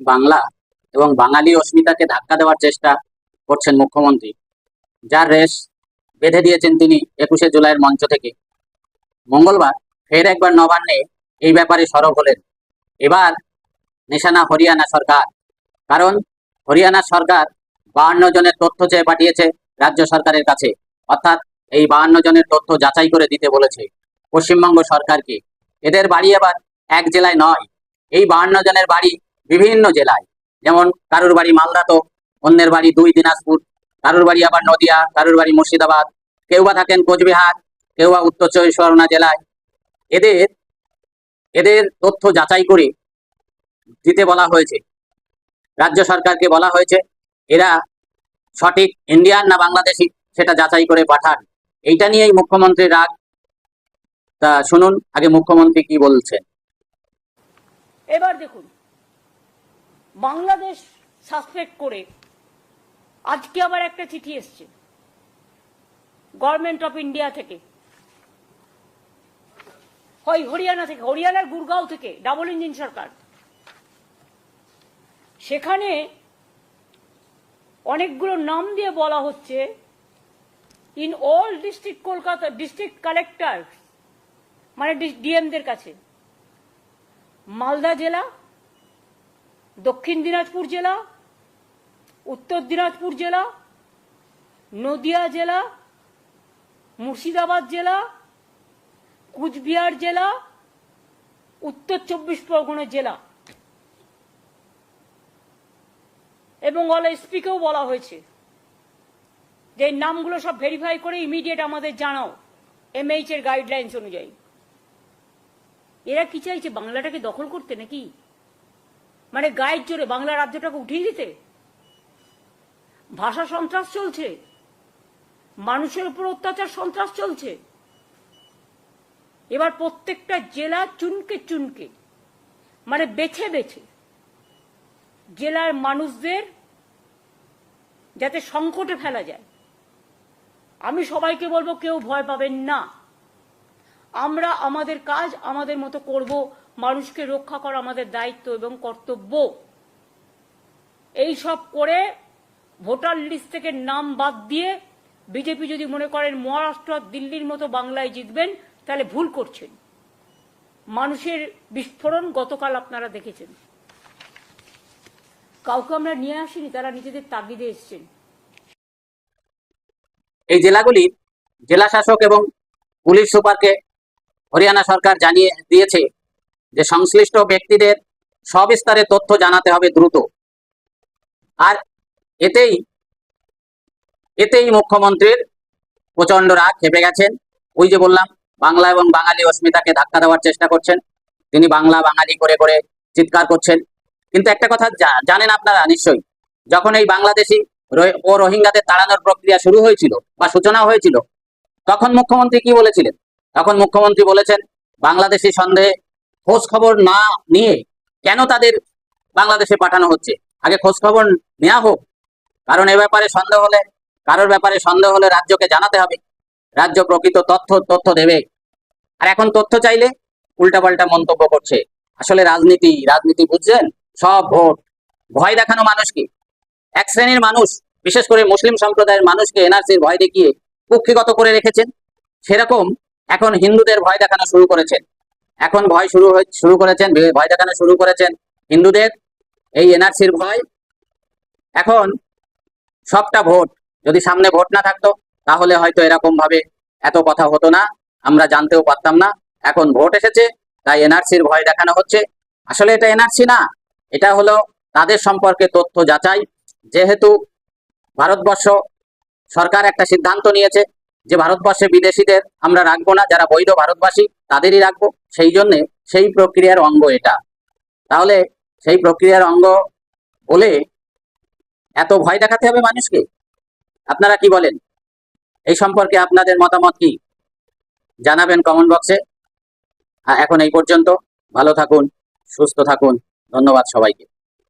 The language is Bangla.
বাংলা এবং বাঙালি অস্মিতাকে ধাক্কা দেওয়ার চেষ্টা করছেন মুখ্যমন্ত্রী। যার রেস বেঁধে দিয়েছেন তিনি একুশে জুলাইয়ের মঞ্চ থেকে। মঙ্গলবার ফের একবার নবান্নে এই ব্যাপারে সরব হলেন। এবার নিশানা হরিয়ানা সরকার। কারণ হরিয়ানা সরকার বাহান্ন জনের তথ্য চেয়ে পাঠিয়েছে রাজ্য সরকারের কাছে। অর্থাৎ এই বাহান্ন জনের তথ্য যাচাই করে দিতে বলেছে পশ্চিমবঙ্গ সরকারকে। এদের বাড়ি আবার এক জেলায় নয়। এই বাহান্ন জনের বাড়ি বিভিন্ন জেলায়। যেমন কারুর বাড়ি মালদা তো অন্যের বাড়ি দুই দিনাজপুর, কারুর বাড়ি আবার নদিয়া, কারুর বাড়ি মুর্শিদাবাদ। কেউ বা থাকেন কোচবিহার, কেউ বা উত্তর চব্বিশ পরগনা জেলায়। এদের এদের তথ্য যাচাই করে দিতে বলা হয়েছে। রাজ্য সরকারকে বলা হয়েছে, এরা সঠিক ইন্ডিয়ান না বাংলাদেশি সেটা যাচাই করে পাঠান। এইটা নিয়েই মুখ্যমন্ত্রীর রাগ। তা শুনুন, আগে মুখ্যমন্ত্রী কি বলছেন। এবার দেখুন বাংলাদেশ সাসপেক্ট করে আজকে আবার একটা চিঠি এসছে। গভর্নমেন্ট অফ ইন্ডিয়া থেকে। হয় হরিয়ানা থেকে, হরিয়ানার গুরগাঁও থেকে ডাবল ইঞ্জিন সরকার। সেখানে অনেকগুলো নাম দিয়ে বলা হচ্ছে in all district Kolkata district collector মানে ডিএমদের কাছে। মালদা জেলা দক্ষিণ দিনাজপুর জেলা, উত্তর দিনাজপুর জেলা, নদিয়া জেলা, মুর্শিদাবাদ জেলা, কুচবিহার জেলা, উত্তর চব্বিশ পরগনা জেলা। এবং অল এসপিকেও বলা হয়েছে যে নামগুলো সব ভেরিফাই করে ইমিডিয়েট আমাদের জানাও এমএইচ এর গাইডলাইন্স অনুযায়ী। এরা কি চাইছে, বাংলাটাকে দখল করতে নাকি? মানে গায়ের জোরে বাংলা রাজ্যটাকে উঠিয়ে দিতে। ভাষা সন্ত্রাস চলছে। মানুষের উপর অত্যাচার সন্ত্রাস চলছে। এবার প্রত্যেকটা জেলা চুনকে চুনকে মানে বেছে বেছে জেলার মানুষদের যাতে সংকটে ফেলা যায়। আমি সবাইকে বলব, কেউ ভয় পাবেন না। আমরা আমাদের কাজ আমাদের মতো করব মানুষকে রক্ষা করা আমাদের দায়িত্ব এবং কর্তব্য। এই সব করে ভোটার লিস্ট থেকে নাম বাদ দিয়ে বিজেপি যদি মনে করেন মহারাষ্ট্র, দিল্লির মতো বাংলায় জিতবেন, তাহলে ভুল করছেন। মানুষের বিস্ফোরণ গতকাল আপনারা দেখেছেন। কাউকে আমরা নিয়ে আসিনি, তারা নিজেদের তাগিদে এসছেন। এই জেলাগুলি জেলা শাসক এবং পুলিশ সুপারকে হরিয়ানা সরকার জানিয়ে দিয়েছে যে সংশ্লিষ্ট ব্যক্তিদের সব সবিস্তারে তথ্য জানাতে হবে দ্রুত। আর এতেই এতেই মুখ্যমন্ত্রীর প্রচণ্ড রাগ খেপে গেছেন। ওই যে বললাম, বাংলা এবং বাঙালি অস্মিতাকে ধাক্কা দেওয়ার চেষ্টা করছেন। তিনি বাংলা বাঙালি করে করে চিৎকার করছেন। কিন্তু একটা কথা জানেন আপনারা নিশ্চয়ই, যখন এই বাংলাদেশি ও রোহিঙ্গাদের তাড়ানোর প্রক্রিয়া শুরু হয়েছিল বা সূচনা হয়েছিল, তখন মুখ্যমন্ত্রী কি বলেছিলেন? তখন মুখ্যমন্ত্রী বলেছেন, বাংলাদেশি সন্দেহে খোঁজ খবর না নিয়ে কেন তাদের বাংলাদেশে পাঠানো হচ্ছে? আগে খোঁজ খবর নেওয়া হোক। কারণ এ ব্যাপারে সন্দেহ হলে, কারোর ব্যাপারে সন্দেহ হলে রাজ্যকে জানাতে হবে। রাজ্য প্রকৃত তথ্য তথ্য দেবে। আর এখন তথ্য চাইলে উল্টাপাল্টা মন্তব্য করছে। আসলে রাজনীতি রাজনীতি বুঝছেন? সব ভোট। ভয় দেখানো মানুষকে এক শ্রেণির মানুষ, বিশেষ করে মুসলিম সম্প্রদায়ের মানুষকে এনআরসির ভয় দেখিয়ে কুক্ষিগত করে রেখেছেন। সেরকম এখন হিন্দুদের ভয় দেখানো শুরু করেছেন। এখন ভয় শুরু শুরু করেছেন, ভয় দেখানো শুরু করেছেন হিন্দুদের, এই এনআরসির ভয়। এখন সবটা ভোট, যদি সামনে ভোট না থাকতো, তাহলে হয়তো এরকম ভাবে এত কথা হতো না, আমরা জানতেও পারতাম না। এখন ভোট এসেছে, তাই এনআরসির ভয় দেখানো হচ্ছে। আসলে এটা এনআরসি না, এটা হলো তাদের সম্পর্কে তথ্য যাচাই। যেহেতু ভারতবর্ষ সরকার একটা সিদ্ধান্ত নিয়েছে যে ভারতবর্ষে বিদেশিদের আমরা রাখব না, যারা বৈধ ভারতবাসী তাদেরই রাখব। সেই জন্যে সেই প্রক্রিয়ার অঙ্গ এটা। তাহলে সেই প্রক্রিয়ার অঙ্গ বলে এত ভয় দেখাতে হবে মানুষকে? আপনারা কি বলেন? এই সম্পর্কে আপনাদের মতামত কি? জানাবেন কমেন্ট বক্সে এখন এই পর্যন্ত। ভালো থাকুন, সুস্থ থাকুন। ধন্যবাদ সবাইকে।